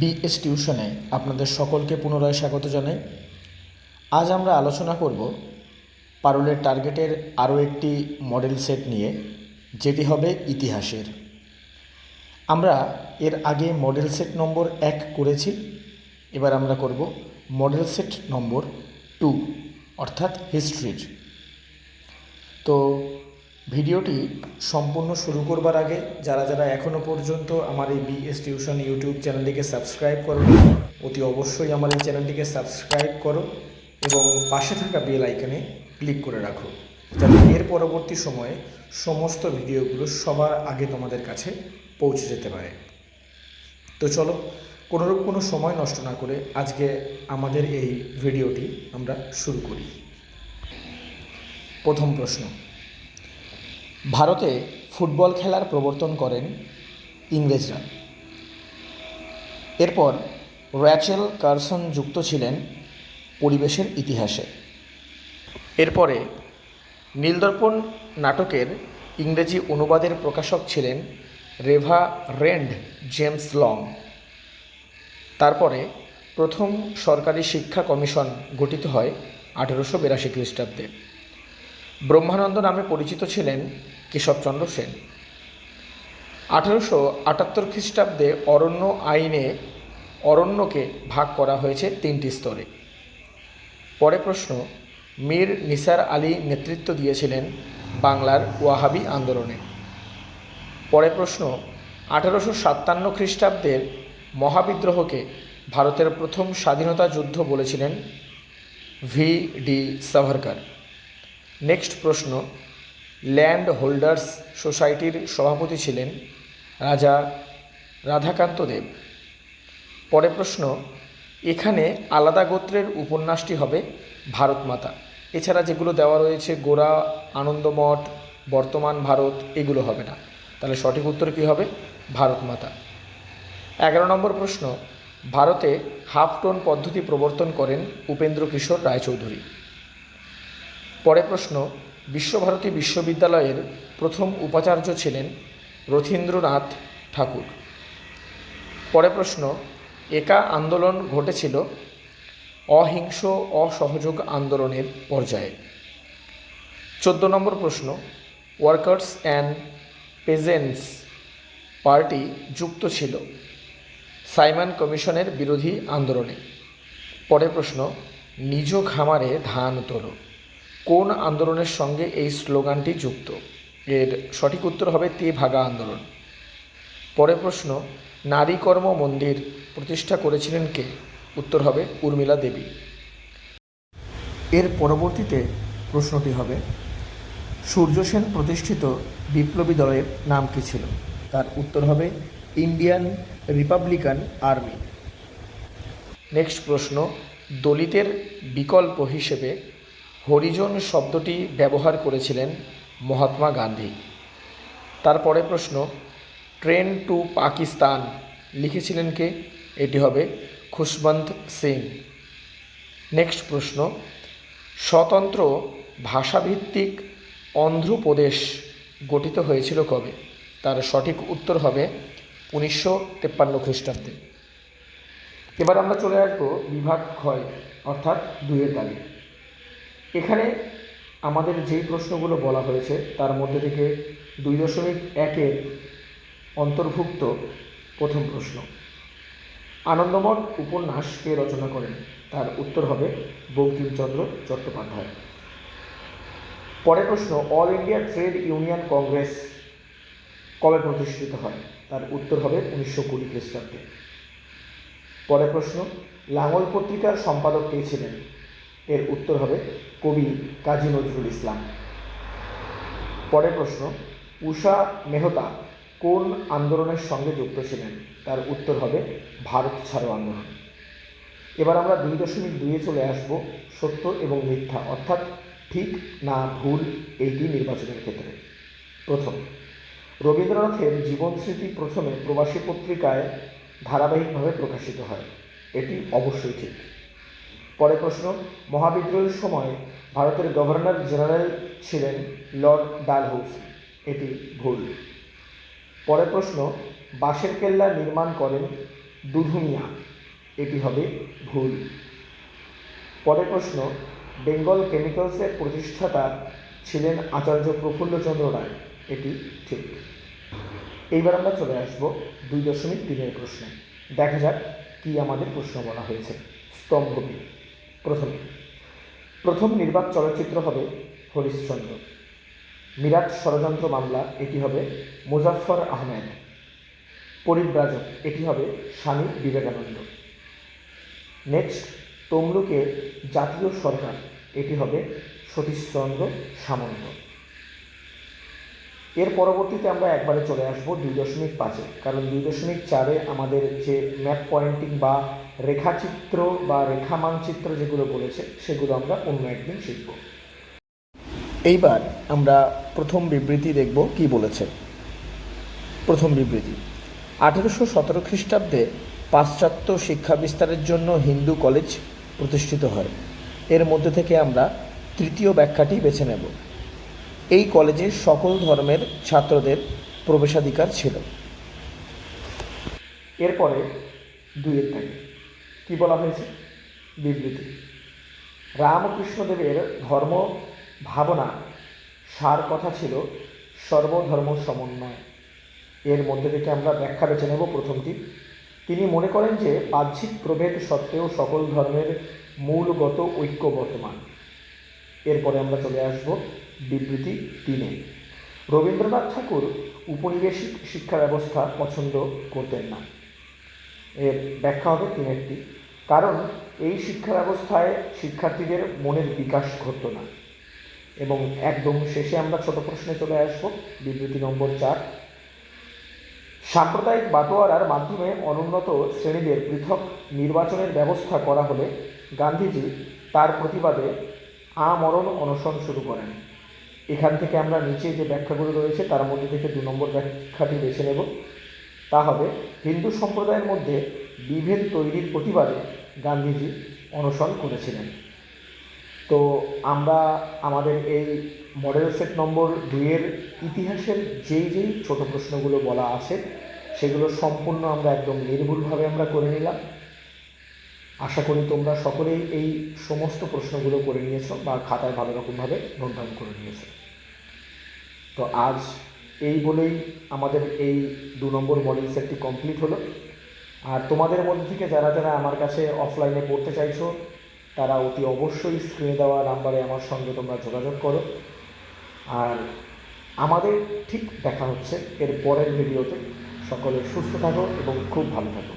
BS টিউশনে আপনাদের সকলকে পুনরায় স্বাগত জানাই। আজ আমরা আলোচনা করব পারুলের টার্গেটের আরও একটি মডেল সেট নিয়ে, যেটি হবে ইতিহাসের। আমরা এর আগে মডেল সেট নম্বর এক করেছি, এবার আমরা করব মডেল সেট নম্বর টু, অর্থাৎ হিস্ট্রির। তো ভিডিওটি সম্পূর্ণ শুরু করবার আগে যারা যারা এখনও পর্যন্ত আমার এই বিএস টিউশন ইউটিউব চ্যানেলটিকে সাবস্ক্রাইব করো অতি অবশ্যই আমার এই চ্যানেলটিকে সাবস্ক্রাইব করো এবং পাশে থাকা বেল আইকনে ক্লিক করে রাখো, যাতে এর পরবর্তী সময়ে সমস্ত ভিডিওগুলো সবার আগে তোমাদের কাছে পৌঁছে যেতে পারে। তো চলো, কোনোরূপ কোনো সময় নষ্ট না করে আজকে আমাদের এই ভিডিওটি আমরা শুরু করি। প্রথম প্রশ্ন ভারতে ফুটবল খেলার প্রবর্তন করেন ইংরেজরা। এরপর র্যাচেল কারসন যুক্ত ছিলেন পরিবেশের ইতিহাসে। এরপরে নীলদর্পণ নাটকের ইংরেজি অনুবাদের প্রকাশক ছিলেন রেভা রেন্ড জেমস লং। তারপরে প্রথম সরকারি শিক্ষা কমিশন গঠিত হয় আঠেরোশো বিরাশি খ্রিস্টাব্দে। ব্রহ্মানন্দ নামে পরিচিত ছিলেন কেশবচন্দ্র সেন। আঠারোশো আটাত্তর খ্রিস্টাব্দে অরণ্য আইনে অরণ্যকে ভাগ করা হয়েছে তিনটি স্তরে। পরে প্রশ্ন, মীর নিসার আলী নেতৃত্ব দিয়েছিলেন বাংলার ওয়াহাবি আন্দোলনে। পরে প্রশ্ন, আঠারোশো সাতান্ন খ্রিস্টাব্দের মহাবিদ্রোহকে ভারতের প্রথম স্বাধীনতা যুদ্ধ বলেছিলেন ভি ডি সাভারকার। নেক্সট প্রশ্ন ল্যান্ড হোল্ডার্স সোসাইটির সভাপতি ছিলেন রাজা রাধাকান্ত দেব। পরে প্রশ্ন, এখানে আলাদা গোত্রের উপন্যাসটি হবে ভারত মাতা এছাড়া যেগুলো দেওয়া রয়েছে, গোরা, আনন্দমঠ, বর্তমান ভারত, এগুলো হবে না। তাহলে সঠিক উত্তর কী হবে? ভারত মাতা এগারো নম্বর প্রশ্ন, ভারতে হাফ টোন পদ্ধতি প্রবর্তন করেন উপেন্দ্র কিশোর রায়চৌধুরী। পরে প্রশ্ন বিশ্বভারতী বিশ্ববিদ্যালয়ের প্রথম উপাচার্য ছিলেন রথীন্দ্রনাথ ঠাকুর। পরে প্রশ্ন, একা আন্দোলন ঘটেছিল? অহিংস, অসহযোগ আন্দোলনের পর্যায়ে। চোদ্দ নম্বর প্রশ্ন, ওয়ার্কার্স অ্যান্ড পেজেন্টস পার্টি যুক্ত ছিল সাইমন কমিশনের বিরোধী আন্দোলনে। পরে প্রশ্ন, নিজ খামারে ধান তোলো। কোন আন্দোলনের সঙ্গে এই স্লোগানটি যুক্ত? এর সঠিক উত্তর হবে তে ভাগা আন্দোলন। পরে প্রশ্ন, নারী কর্ম মন্দির প্রতিষ্ঠা করেছিলেন কে? উত্তর হবে উর্মিলা দেবী। এর পরবর্তীতে প্রশ্নটি হবে, সূর্য সেন প্রতিষ্ঠিত বিপ্লবী দলের নাম কী ছিল? তার উত্তর হবে ইন্ডিয়ান রিপাবলিকান আর্মি। নেক্সট প্রশ্ন, দলিতের বিকল্প হিসেবে হরিজন শব্দটি ব্যবহার করেছিলেন মহাত্মা গান্ধী। তারপরে প্রশ্ন, ট্রেন টু পাকিস্তান লিখেছিলেন কে? এটি হবে খুশবন্ত সিং। নেক্সট প্রশ্ন, স্বতন্ত্র ভাষাভিত্তিক অন্ধ্রপ্রদেশ গঠিত হয়েছিল কবে? তার সঠিক উত্তর হবে উনিশশো তেপ্পান্ন খ্রিস্টাব্দে। এবার আমরা চলে আসব বিভাগ ক্ষয়, অর্থাৎ দুইয়ের দাগে। এখানে আমাদের যেই প্রশ্নগুলো বলা হয়েছে, তার মধ্যে থেকে দুই দশমিক একের অন্তর্ভুক্ত প্রথম প্রশ্ন। আনন্দমঠ উপন্যাস কে রচনা করেন? তার উত্তর হবে বঙ্কিমচন্দ্র চট্টোপাধ্যায়। পরের প্রশ্ন, all India trade union congress কবে প্রতিষ্ঠিত হয়? তার উত্তর হবে উনিশশো কুড়ি খ্রিস্টাব্দে। পরের প্রশ্ন, লাঙল পত্রিকার সম্পাদক কে ছিলেন? এর উত্তর হবে কবি কাজী নজরুল ইসলাম। পরের প্রশ্ন, উষা মেহতা কোন আন্দোলনের সঙ্গে যুক্ত ছিলেন? তার উত্তর হবে, ভারত ছাড়ো আন্দোলন। এবার আমরা দুই দশমিক দুইয়ে চলে আসব সত্য এবং মিথ্যা, অর্থাৎ ঠিক না ভুল এইটি নির্বাচনের ক্ষেত্রে। প্রথম, রবীন্দ্রনাথের জীবন স্মৃতি প্রথমে প্রবাসী পত্রিকায় ধারাবাহিকভাবে প্রকাশিত হয়। এটি অবশ্যই ঠিক। পরে প্রশ্ন, মহাবিদ্রোহের সময় ভারতের গভর্নর জেনারেল ছিলেন লর্ড ডালহৌস। এটি ভুল। পরের প্রশ্ন, বাঁশের কেল্লা নির্মাণ করেন দুধুমিয়া এটি হবে ভুল। পরের প্রশ্ন, বেঙ্গল কেমিক্যালসের প্রতিষ্ঠাতা ছিলেন আচার্য প্রফুল্লচন্দ্র রায়। এটি ঠিক। এইবার আমরা চলে আসব দুই দশমিক তিনের প্রশ্নে। দেখা যাক কি আমাদের প্রশ্ন বলা হয়েছে। স্তম্ভটি প্রথমে। প্রথম নির্বাক চলচ্চিত্র হবে হরিশ্চন্দ্র মিরাট ষড়যন্ত্র মামলা, এটি হবে মুজাফফর আহমেদ। পরিব্রাজক, এটি হবে স্বামী বিবেকানন্দ। নেক্সট, তমলুকের জাতীয় সরকার, এটি হবে সতীশচন্দ্র সামন্ত। এর পরবর্তীতে আমরা একবারে চলে আসব দুই দশমিক পাঁচে, কারণ দুই দশমিক চারে আমাদের যে ম্যাপ পয়েন্টিং বা রেখাচিত্র বা রেখা মানচিত্র যেগুলো বলেছে, সেগুলো আমরা অন্য একদিন শিখব। এইবার আমরা প্রথম বিবৃতি দেখব কি বলেছে। প্রথম বিবৃতি, আঠেরোশো সতেরো খ্রিস্টাব্দে পাশ্চাত্য শিক্ষা বিস্তারের জন্য হিন্দু কলেজ প্রতিষ্ঠিত হয়। এর মধ্যে থেকে আমরা তৃতীয় ব্যাখ্যাটি বেছে নেব। এই কলেজে সকল ধর্মের ছাত্রদের প্রবেশাধিকার ছিল। এরপরে দুইয়ের দাগে কি বলা হয়েছে? বিবৃতি। রামকৃষ্ণদেবের ধর্ম, ভাবনা, সার কথা ছিল সর্বধর্ম সমন্বয়। এর মধ্যে থেকে আমরা ব্যাখ্যা বেছে নেব প্রথমটি। তিনি মনে করেন যে বাহ্যিক প্রভেদ সত্ত্বেও সকল ধর্মের মূলগত ঐক্য বর্তমান। এরপরে আমরা চলে আসব বিবৃতি তিনে। রবীন্দ্রনাথ ঠাকুর উপনিবেশিক শিক্ষা ব্যবস্থা পছন্দ করতেন না। এর ব্যাখ্যা হবে তিনেরটি। কারণ এই শিক্ষা ব্যবস্থায় শিক্ষার্থীদের মনের বিকাশ ঘটতো না। এবং একদম শেষে আমরা ছোট প্রশ্নে চলে আসব, বিবৃতি নম্বর চার। সাম্প্রদায়িক বাটোয়ারার মাধ্যমে অনুন্নত শ্রেণীদের পৃথক নির্বাচনের ব্যবস্থা করা হলে গান্ধীজি তার প্রতিবাদে আমরণ অনশন শুরু করেন। এখান থেকে আমরা নিচে যে ব্যাখ্যাগুলো রয়েছে, তার মধ্যে থেকে দু নম্বর ব্যাখ্যাটি বেছে নেব। তা হবে হিন্দু সম্প্রদায়ের মধ্যে বিভেদ তৈরির প্রতিবাদে গান্ধীজি অনশন করেছিলেন। তো আমরা আমাদের এই মডেল সেট নম্বর দুইয়ের ইতিহাসের যেই যেই ছোট প্রশ্নগুলো বলা আছে, সেগুলো সম্পূর্ণ আমরা একদম নির্ভুলভাবে আমরা করে নিলাম। আশা করি তোমরা সকলেই এই সমস্ত প্রশ্নগুলো করে নিয়েছো বা খাতায় ভালো রকমভাবে নোট ডাউন করে নিয়েছো। তো আজ এই বলেই আমাদের এই দু নম্বর মডেল সেটটি কমপ্লিট হলো। আর তোমাদের মধ্যে থেকে যারা যারা আমার কাছে অফলাইনে পড়তে চাইছো, তারা অতি অবশ্যই স্ক্রিনে দেওয়া নাম্বারে আমার সঙ্গে তোমরা যোগাযোগ করো। আর আমাদের ঠিক দেখা হচ্ছে এর পরের ভিডিওতে সকলে সুস্থ থাকো এবং খুব ভালো থাকো।